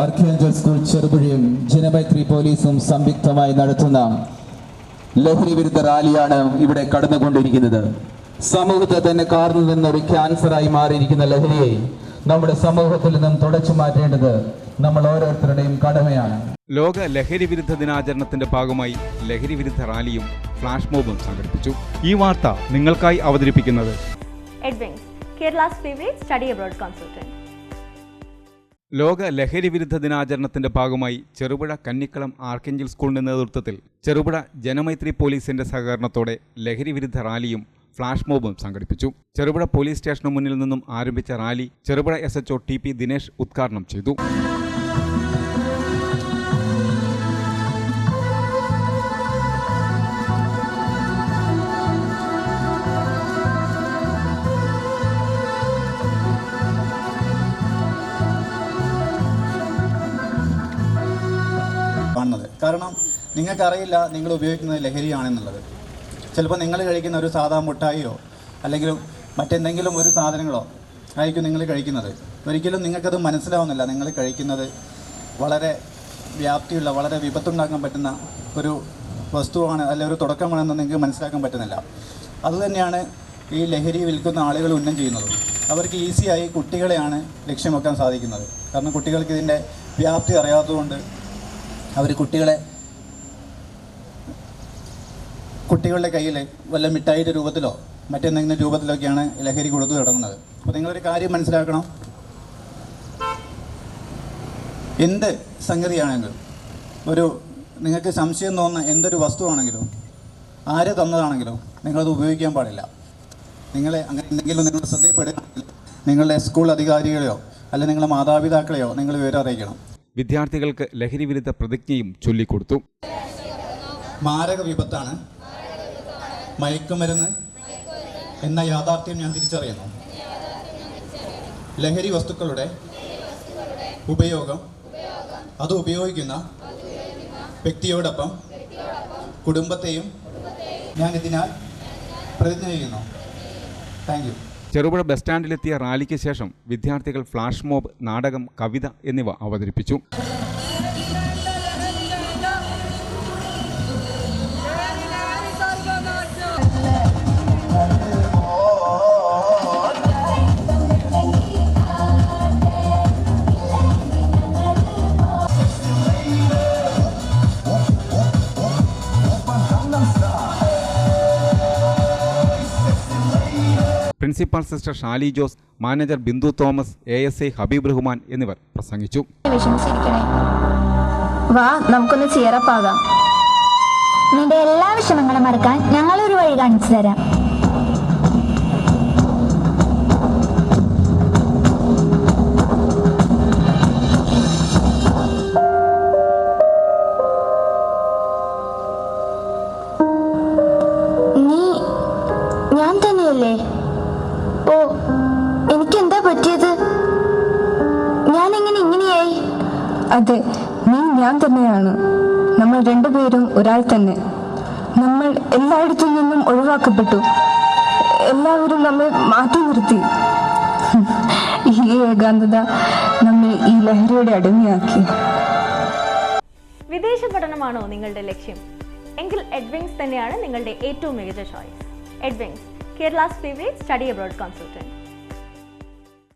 ആർക്കിയാഞ്ചൽ school ചെറുപുഴയും Janamaithri പോലീസും സംയുക്തമായി നടത്തുന്ന ലഹരി വിരുദ്ധ റാലിയാണ് ഇവിടെ കടന്നുകൊണ്ടിരിക്കുന്നത്. സമൂഹത്തെ തന്നെ കാർന്നു നിന്നൊരു ക്യാൻസറായി മാറിയിരിക്കുന്ന ലഹരിയെ നമ്മുടെ സമൂഹത്തിൽ നിന്നും തുടച്ചു മാറ്റേണ്ടത് നമ്മൾ ഓരോരുത്തരുടെയും കടമയാണ്. ലോക ലഹരി വിരുദ്ധ ദിനാചരണത്തിന്റെ ഭാഗമായി ലഹരി വിരുദ്ധ റാലിയും ഫ്ലാഷ് മോബും സംഘടിപ്പിച്ചു. ഈ വാർത്ത നിങ്ങൾക്കായി അവതരിപ്പിക്കുന്നത് Kerala Kerala's favorite study abroad consultant. ലോക ലഹരി വിരുദ്ധ ദിനാചരണത്തിന്റെ ഭാഗമായി ചെറുപുഴ കന്നിക്കളം ആർക്കെഞ്ചൽ സ്കൂളിന്റെ നേതൃത്വത്തിൽ ചെറുപുഴ ജനമൈത്രി പോലീസിന്റെ സഹകരണത്തോടെ ലഹരി വിരുദ്ധ റാലിയും ഫ്ലാഷ് മോബും സംഘടിപ്പിച്ചു. ചെറുപുഴ പോലീസ് സ്റ്റേഷന് മുന്നിൽ നിന്നും ആരംഭിച്ച rally Cherupuzha S H O T P Dinesh ഉദ്ഘാടനം ചെയ്തു. കാരണം നിങ്ങൾക്കറിയില്ല നിങ്ങൾ ഉപയോഗിക്കുന്നത് ലഹരിയാണെന്നുള്ളത്. ചിലപ്പോൾ നിങ്ങൾ കഴിക്കുന്ന ഒരു സാധാ മുട്ടായിയോ അല്ലെങ്കിൽ മറ്റെന്തെങ്കിലും ഒരു സാധനങ്ങളോ ആയിരിക്കും നിങ്ങൾ കഴിക്കുന്നത്. ഒരിക്കലും നിങ്ങൾക്കത് മനസ്സിലാവുന്നില്ല നിങ്ങൾ കഴിക്കുന്നത് വളരെ വ്യാപ്തിയുള്ള വളരെ വിപത്തുണ്ടാക്കാൻ പറ്റുന്ന ഒരു വസ്തുവാണ് അല്ലെങ്കിൽ ഒരു തുടക്കമാണെന്ന് നിങ്ങൾക്ക് മനസ്സിലാക്കാൻ പറ്റുന്നില്ല. അതുതന്നെയാണ് ഈ ലഹരി വിൽക്കുന്ന ആളുകൾ ഉന്നം ചെയ്യുന്നത്. അവർക്ക് ഈസിയായി കുട്ടികളെയാണ് ലക്ഷ്യം വെക്കാൻ സാധിക്കുന്നത്. കാരണം കുട്ടികൾക്ക് ഇതിന്റെ വ്യാപ്തി അറിയാത്തതുകൊണ്ട് അവർ കുട്ടികളെ കുട്ടികളുടെ കയ്യിൽ വല്ല മിഠായിയുടെ രൂപത്തിലോ മറ്റെന്തെങ്കിലും രൂപത്തിലൊക്കെയാണ് ലഹരി കൊടുത്തു തുടങ്ങുന്നത്. അപ്പോൾ നിങ്ങളൊരു കാര്യം മനസ്സിലാക്കണം. എന്ത് സംഗതിയാണെങ്കിലും ഒരു നിങ്ങൾക്ക് സംശയം തോന്നുന്ന എന്തൊരു വസ്തുവാണെങ്കിലും ആര് തന്നതാണെങ്കിലും നിങ്ങളത് ഉപയോഗിക്കാൻ പാടില്ല. നിങ്ങളെ അങ്ങനെ എന്തെങ്കിലും നിങ്ങൾ ശ്രദ്ധയിൽപ്പെടുകയാണെങ്കിൽ നിങ്ങളുടെ സ്കൂൾ അധികാരികളെയോ അല്ലെങ്കിൽ നിങ്ങളുടെ മാതാപിതാക്കളെയോ നിങ്ങൾ വിവരം അറിയിക്കണം. വിദ്യാർത്ഥികൾക്ക് ലഹരി വിരുദ്ധ പ്രതിജ്ഞയും ചൊല്ലിക്കൊടുത്തു. മാരക വിപത്താണ്. മയക്കുമരുന്ന് എന്ന യാഥാർത്ഥ്യം ഞാൻ തിരിച്ചറിയുന്നു ലഹരി വസ്തുക്കളുടെ ഉപയോഗം അത് ഉപയോഗിക്കുന്ന വ്യക്തിയോടൊപ്പം കുടുംബത്തെയും ഞാൻ ഇതിനാൽ പ്രതിജ്ഞ ചെയ്യുന്നു. താങ്ക് ചെറുപുഴ ബസ് സ്റ്റാൻഡിലെത്തിയ റാലിക്ക് ശേഷം വിദ്യാർത്ഥികൾ ഫ്ലാഷ് മോബ് നാടകം കവിത എന്നിവ അവതരിപ്പിച്ചു. Principal sister Shali Jose manager Bindu Thomas A S I Habeeb Rahman എന്നിവർ പ്രസംഗിച്ചു. വാ നമുക്കൊന്ന് ചേരപ്പാകാം നിന്റെ എല്ലാ വിഷമങ്ങളും മറക്കാൻ ഞങ്ങളൊരു വഴി കാണിച്ചു തരാം. നീ ഞാൻ തന്നെയല്ലേ? പറ്റിയത്? ഞാൻ എങ്ങനെ ഇങ്ങനെയായി? അതെ നീ ഞാൻ തന്നെയാണ്. നമ്മൾ രണ്ടുപേരും ഒരാൾ തന്നെ. നമ്മൾ എല്ലായിടത്തു നിന്നും ഒഴിവാക്കപ്പെട്ടു. എല്ലാവരും നമ്മെ മാറ്റി നിർത്തി. ഈ ഏകാന്തത നമ്മെ ഈ ലഹരിയുടെ അടിമയാക്കി. വിദേശ പഠനമാണോ നിങ്ങളുടെ ലക്ഷ്യം? എങ്കിൽ എഡ്വിങ്സ് തന്നെയാണ് നിങ്ങളുടെ ഏറ്റവും മികച്ച choice Edwings Kerala's favourite study abroad consultant